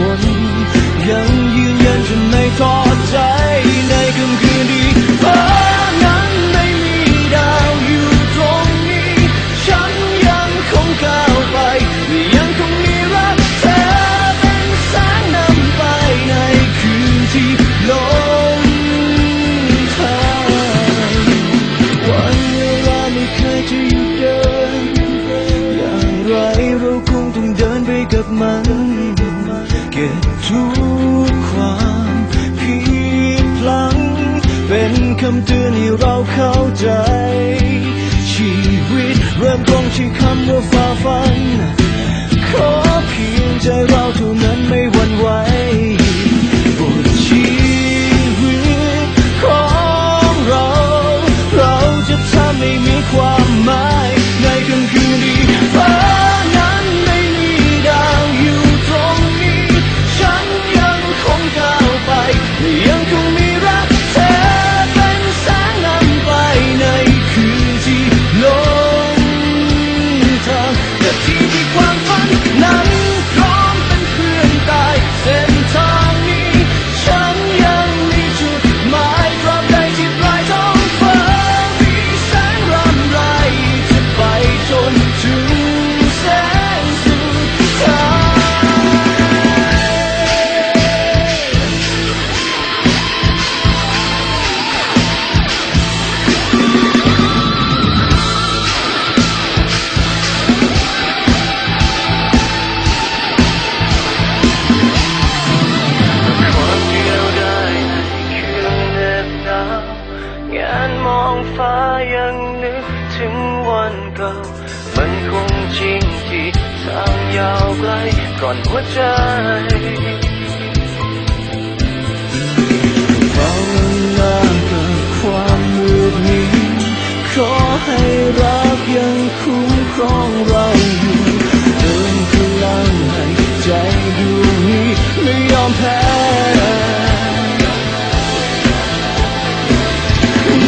คนยังยืนยันจนไม่ท้อใจในค่ำคืนดีเพราะนั้นไม่มีดาวอยู่ตรงนี้ ฉันยังคงก้าวไปยังคงมีรักเธอเป็นแสงนำไปในคืนที่ลงทางวันเวลาไม่เคยจะหยุดเดิน อย่างไรเราคงต้องเดินไปกับมัน ทุกความผิดพลังเป็นคำเตือนให้เราเข้าใจ ชีวิตเริ่มต้นที่คำว่าฝ่าฟัน ขอเพียงใจเราเท่านั้น ยังคงมีรักเธอเป็นแสงนำไปในคืนที่ลงทางแต่ที่ที่ความฝัน ยาวไกลก่อนหัวใจภาวนากับความมืดมิดขอให้รักยังคุ้มครองเราอยู่เติมพลังให้ใจดวงนี้ไม่ยอมแพ้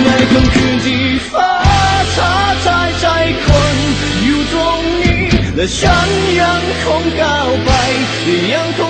ในค่ำคืนที่ฟ้าท้าทายใจคนอยู่ตรงนี้และฉันยั งคงก้าวไปยังคง